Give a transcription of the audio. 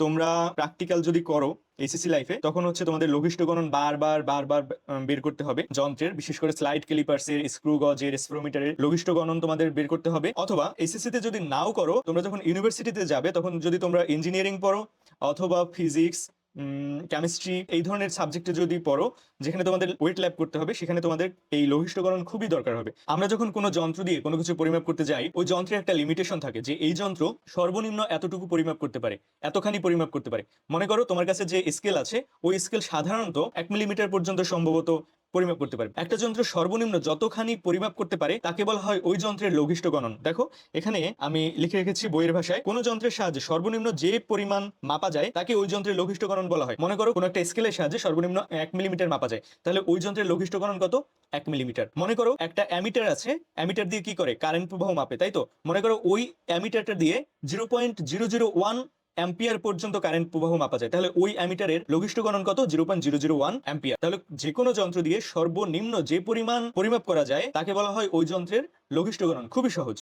তোমরা প্র্যাকটিক্যাল যদি করো এসএসসি লাইফে তখন হচ্ছে তোমাদের লঘিষ্ঠ গণন বারবার বারবার বের করতে হবে যন্ত্রের। বিশেষ করে স্লাইড ক্লিপার্সের স্ক্রু গজের স্প্রোমিটারের লঘিষ্ঠ গণন তোমাদের বের করতে হবে। অথবা এসএসসি তে যদি নাও করো, তোমরা যখন ইউনিভার্সিটিতে যাবে, তখন যদি তোমরা ইঞ্জিনিয়ারিং পড়ো অথবা ফিজিক্স কেমিস্ট্রি এই ধরনের সাবজেক্টে যদি পড়ো, যেখানে তোমাদের ওয়েট ল্যাব করতে হবে, সেখানে তোমাদের এই লঘিষ্ঠকরণ খুবই দরকার হবে। আমরা যখন কোনো যন্ত্র দিয়ে কোনো কিছু পরিমাপ করতে যাই, ওই যন্ত্রের একটা লিমিটেশন থাকে যে এই যন্ত্র সর্বনিম্ন এতটুকু পরিমাপ করতে পারে, এতখানি পরিমাপ করতে পারে। মনে করো তোমার কাছে যে স্কেল আছে, ওই স্কেল সাধারণত এক মিলিমিটার পর্যন্ত সম্ভবত পরিমাপ করতে পারে। একটা যন্ত্র সর্বনিম্ন যতখানি পরিমাপ করতে পারে, তাকে বলা হয় ওই যন্ত্রের লঘিষ্ঠ গণন। দেখো, এখানে আমি লিখে রেখেছি বইয়ের ভাষায়, কোন যন্ত্রের সাহায্যে সর্বনিম্ন যে পরিমাণ মাপা যায়, তাকে ওই যন্ত্রের লঘিষ্ঠ গণন বলা হয়। মনে করো, কোনো একটা স্কেলের সাহায্যে সর্বনিম্ন এক মিলিমিটার মাপা যায়। তাহলে ওই যন্ত্রের লঘিষ্ঠ গণন কত? এক মিলিমিটার মনে করো, একটা অ্যামিটার আছে, অ্যামিটার দিয়ে কি করে? কারেন্ট প্রবাহ মাপে, তাই তো? মনে করো, ওই অ্যামিটারটা দিয়ে zero point zero zero one ampere পর্যন্ত কারেন্ট প্রবাহ মাপা যায়। তাহলে ওই অ্যামিটারের লঘিষ্ঠ গণন কত? Zero point zero zero one ampere. তাহলে যে কোনো যন্ত্র দিয়ে সর্বনিম্ন যে পরিমাণ পরিমাপ করা যায়, তাকে বলা হয় ওই যন্ত্রের লঘিষ্ঠ গণন। খুবই সহজ।